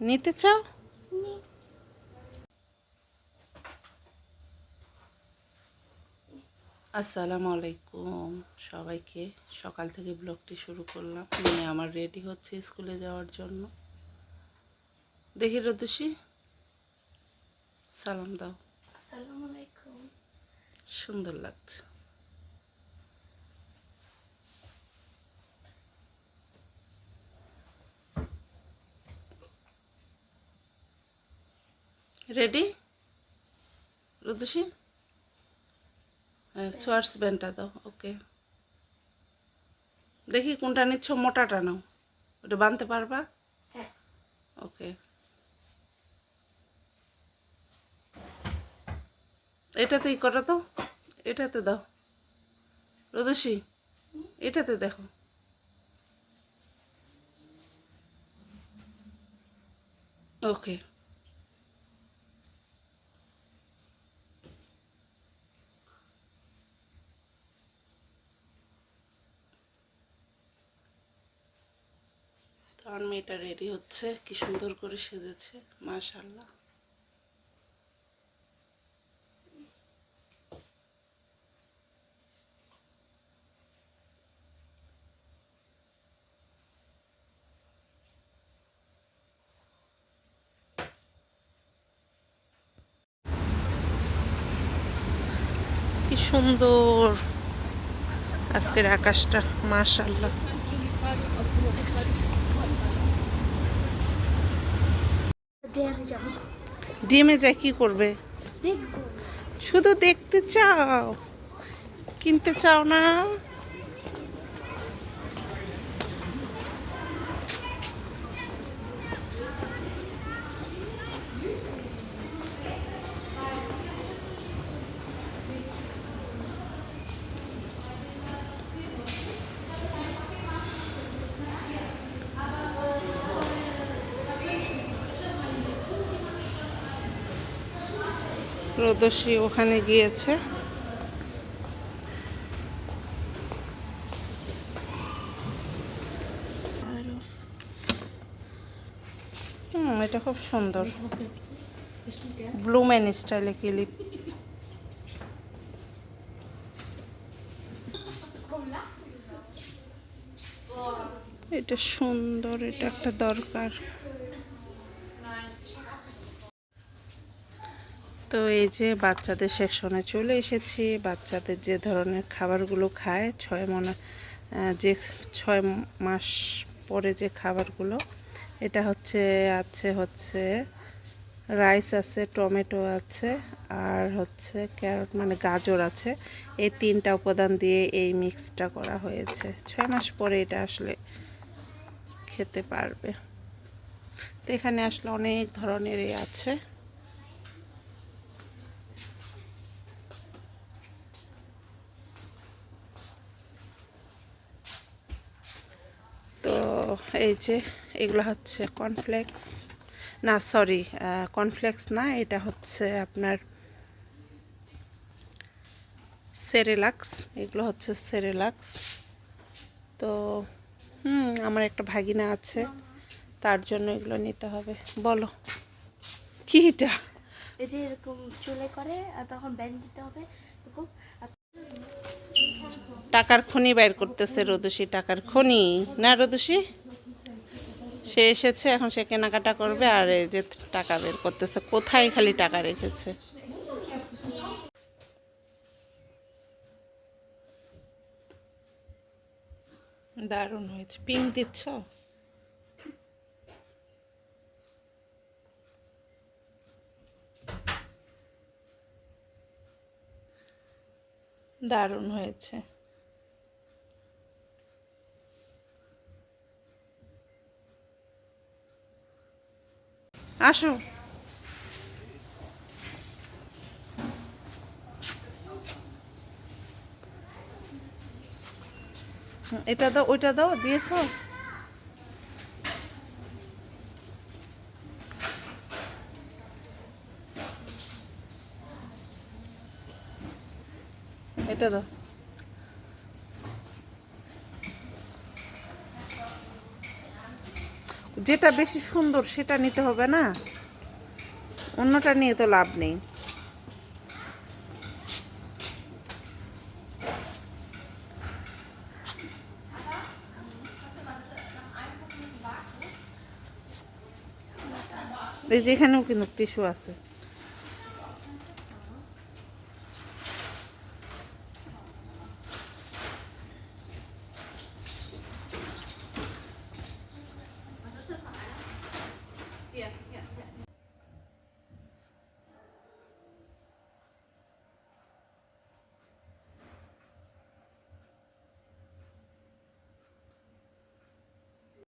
নিতে চাও? আসসালামু আলাইকুম সবাইকে। সকাল থেকে ব্লগটি শুরু করলাম। মেয়ে আমার রেডি হচ্ছে স্কুলে যাওয়ার জন্য। দেখি রদুষি সালাম দাও। আসসালামু আলাইকুম। সুন্দর লাগছে। রেডি রুদুষি হ্যাঁ সোয়ার্স ব্যান্ডটা দাও ওকে দেখি কোনটা নিচ্ছ মোটাটা নাও। ওটা বানতে পারবা? হ্যাঁ। ওকে এটাতেই করো তো এটাতে দাও। রদুষি এটাতে দেখো। ওকে আমার মেয়েটা রেডি হচ্ছে কি সুন্দর করে সেজেছে মাশাল্লাহ কি সুন্দর আজকের আকাশটা মাশাল্লাহ ডিএমে যায় কি করবে? শুধু দেখতে চাও কিনতে চাও না। রোদসী ওখানে গিয়েছে। এটা খুব সুন্দর। ব্লুম্যান স্টাইলে ক্লিপ। এটা সুন্দর এটা একটা দরকার। তো এই যে বাচ্চাদের সেকশনে চলে এসেছি। বাচ্চাদের যে ধরনের খাবারগুলো খায়, ছয় মনে যে ছয় মাস পরে যে খাবারগুলো, এটা হচ্ছে, আছে হচ্ছে রাইস আছে, টমেটো আছে, আর হচ্ছে ক্যারট মানে গাজর আছে। এই তিনটা উপাদান দিয়ে এই মিক্সটা করা হয়েছে। ছয় মাস পরে এটা আসলে খেতে পারবে। তো এখানে আসলে অনেক ধরনেরই আছে তো এই যে এগুলো হচ্ছে কর্নফ্লেক্স না সরি কর্নফ্লেক্স না এটা হচ্ছে আপনার সেরেলাক্স এগুলো হচ্ছে সেরেলাক্স তো হুম আমার একটা ভাগিনা আছে তার জন্য এগুলো নিতে হবে। বলো কি এটা? এই যে এরকম চুলে করে আর তখন ব্যান্ড দিতে হবে এরকম। টাকার খনি বাইর করতেছে রদুষি টাকার খনি। না রদুষি সে এসেছে, এখন সে কেনাকাটা করবে আর এই যে টাকা বের করতেছে। কোথায় খালি টাকা রেখেছে? দারুণ হয়েছে। পিঙ্ক দিচ্ছ? দারুণ হয়েছে। আসো। এটা দাও ওইটা দাও দিয়েছ? এটা দাও। যেটা বেশি সুন্দর সেটা নিতে হবে না? অন্যটা নিয়ে তো লাভ নেই। এই যেখানেও কিন্তু টিস্যু আছে।